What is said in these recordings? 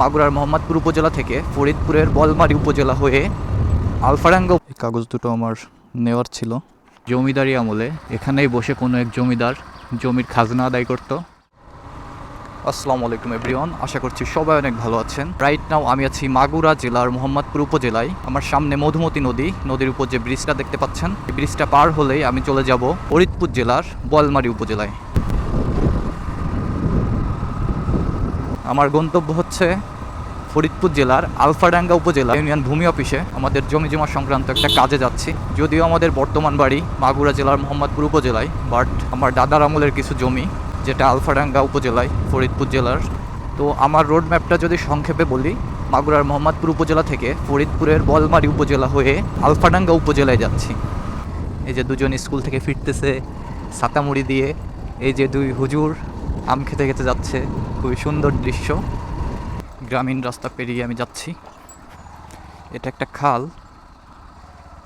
মাগুরার মোহাম্মদপুর উপজেলা থেকে ফরিদপুরের বলমারি উপজেলা হয়ে আলফারাঙ্গা। এই কাগজ দুটো আমার নেওয়ার ছিল। জমিদারি আমলে। এখানেই বসে কোনো এক জমিদার জমির খাজনা আদায় করতো। আসসালামু আলাইকুম এভরিওয়ান আশা করছি সবাই অনেক ভালো আছেন। রাইট নাও আমি আছি মাগুরা জেলার মোহাম্মদপুর উপজেলায়। আমার সামনে মধুমতি নদী নদীর উপর যে ব্রিজটা দেখতে পাচ্ছেন এই ব্রিজটা পার হলেই আমি চলে যাব ফরিদপুর জেলার বলমারি উপজেলায়। আমার গন্তব্য হচ্ছে ফরিদপুর জেলার আলফাডাঙ্গা উপজেলা ইউনিয়ন ভূমি অফিসে। আমাদের জমি জমা সংক্রান্ত একটা কাজে যাচ্ছি। যদিও আমাদের বর্তমান বাড়ি মাগুরা জেলার মোহাম্মদপুর উপজেলায়, বাট আমার দাদার আমলের কিছু জমি যেটা আলফাডাঙ্গা উপজেলায়, ফরিদপুর জেলার। তো আমার রোড ম্যাপটা যদি সংক্ষেপে বলি, মাগুরার মোহাম্মদপুর উপজেলা থেকে ফরিদপুরের বলমারি উপজেলা হয়ে আলফাডাঙ্গা উপজেলায় যাচ্ছি। এই যে দুজন স্কুল থেকে ফিরতেছে, সাতামুড়ি দিয়ে। এই যে দুই হুজুর আম খেতে খেতে যাচ্ছে, খুবই সুন্দর দৃশ্য। গ্রামীণ রাস্তা পেরিয়ে আমি যাচ্ছি। এটা একটা খাল।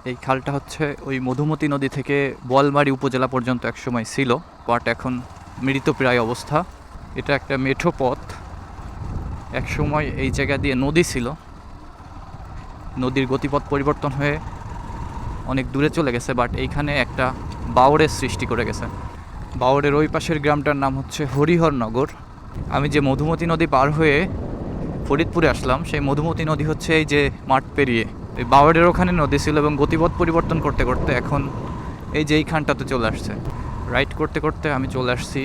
এই খালটা হচ্ছে ওই মধুমতি নদী থেকে বোয়ালমারি উপজেলা পর্যন্ত একসময় ছিল, বাট এখন মৃতপ্রায় অবস্থা। এটা একটা মেঠো পথ। একসময় এই জায়গা দিয়ে নদী ছিল। নদীর গতিপথ পরিবর্তন হয়ে অনেক দূরে চলে গেছে, বাট এইখানে একটা বাউরের সৃষ্টি করে গেছে। বাওড়ের ওই পাশের গ্রামটার নাম হচ্ছে হরিহরনগর। আমি যে মধুমতি নদী পার হয়ে ফরিদপুরে আসলাম, সেই মধুমতি নদী হচ্ছে এই যে মাঠ পেরিয়ে। এই বাওয়ারের ওখানে নদী ছিল এবং গতিপথ পরিবর্তন করতে করতে এখন এই যে এইখানটাতে চলে আসছে। রাইড করতে করতে আমি চলে আসছি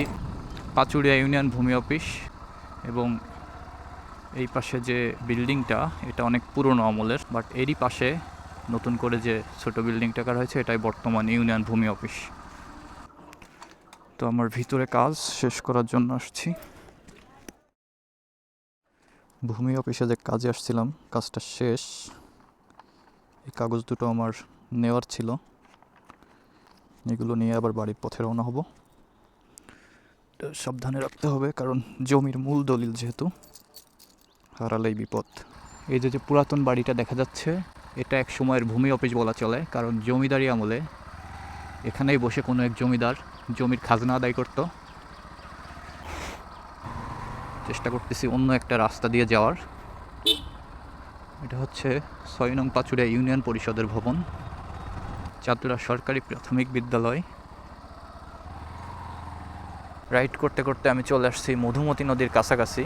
পাচুরিয়া ইউনিয়ন ভূমি অফিস এবং এই পাশে যে বিল্ডিংটা, এটা অনেক পুরনো আমলের, বাট এরই পাশে নতুন করে যে ছোট বিল্ডিংটা করা হয়েছে, এটাই বর্তমান ইউনিয়ন ভূমি অফিস। তো আমার ভিতরে কাজ শেষ করার জন্য আসছি। ভূমি অফিসে যে কাজে আসছিলাম, কাজটা শেষ। এই কাগজ দুটো আমার নেওয়ার ছিল। এগুলো নিয়ে আবার বাড়ির পথে রওনা হব। সাবধানে রাখতে হবে, কারণ জমির মূল দলিল যেহেতু, হারালেই বিপদ। এই যে যে পুরাতন বাড়িটা দেখা যাচ্ছে, এটা এক সময়ের ভূমি অফিস বলা চলে, কারণ জমিদারি আমলে এখানেই বসে কোনো এক জমিদার জমির খাজনা আদায় করতো। চেষ্টা করতেছি অন্য একটা রাস্তা দিয়ে যাওয়ার। এটা হচ্ছে ছয় নং পাচুরিয়া ইউনিয়ন পরিষদের ভবন চাতুরা সরকারি প্রাথমিক বিদ্যালয়। রাইড করতে করতে আমি চলে আসছি মধুমতি নদীর কাছাকাছি।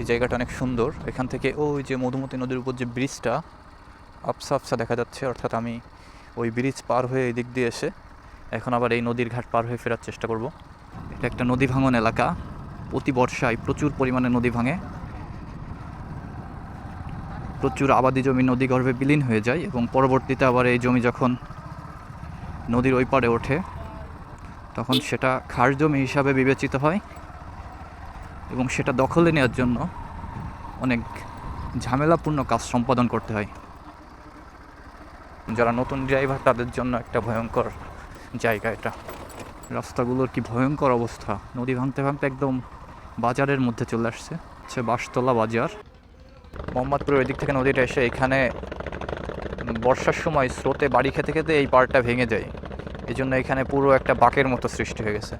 এই জায়গাটা অনেক সুন্দর। এখান থেকে ওই যে মধুমতি নদীর উপর যে ব্রিজটা আফসা আফসা দেখা যাচ্ছে। অর্থাৎ আমি ওই ব্রিজ পার হয়ে এই দিক দিয়ে এসে এখন আবার এই নদীর ঘাট পার হয়ে ফেরার চেষ্টা করব। এটা একটা নদী ভাঙন এলাকা। প্রতি বর্ষায় প্রচুর পরিমাণে নদী ভাঙে। প্রচুর আবাদি জমি নদী গর্ভে বিলীন হয়ে যায় এবং পরবর্তীতে আবার এই জমি যখন নদীর ওই পারে ওঠে, তখন সেটা খাস জমি হিসাবে বিবেচিত হয় এবং সেটা দখলে নেওয়ার জন্য অনেক ঝামেলাপূর্ণ কাজ সম্পাদন করতে হয়। যারা নতুন ড্রাইভার, তাদের জন্য একটা ভয়ঙ্কর জায়গা এটা। রাস্তাগুলোর কি ভয়ঙ্কর অবস্থা। নদী ভাঙতে ভাঙতে একদম বাজারের মধ্যে চলে আসছে। হচ্ছে বাঁশতলা বাজার। মোহাম্মদপুরের ওই দিক থেকে নদীটা এসে এখানে বর্ষার সময় স্রোতে বাড়ি খেতে খেতে এই পাড়টা ভেঙে যায়। এই জন্য এখানে পুরো একটা বাঁকের মতো সৃষ্টি হয়ে গেছে।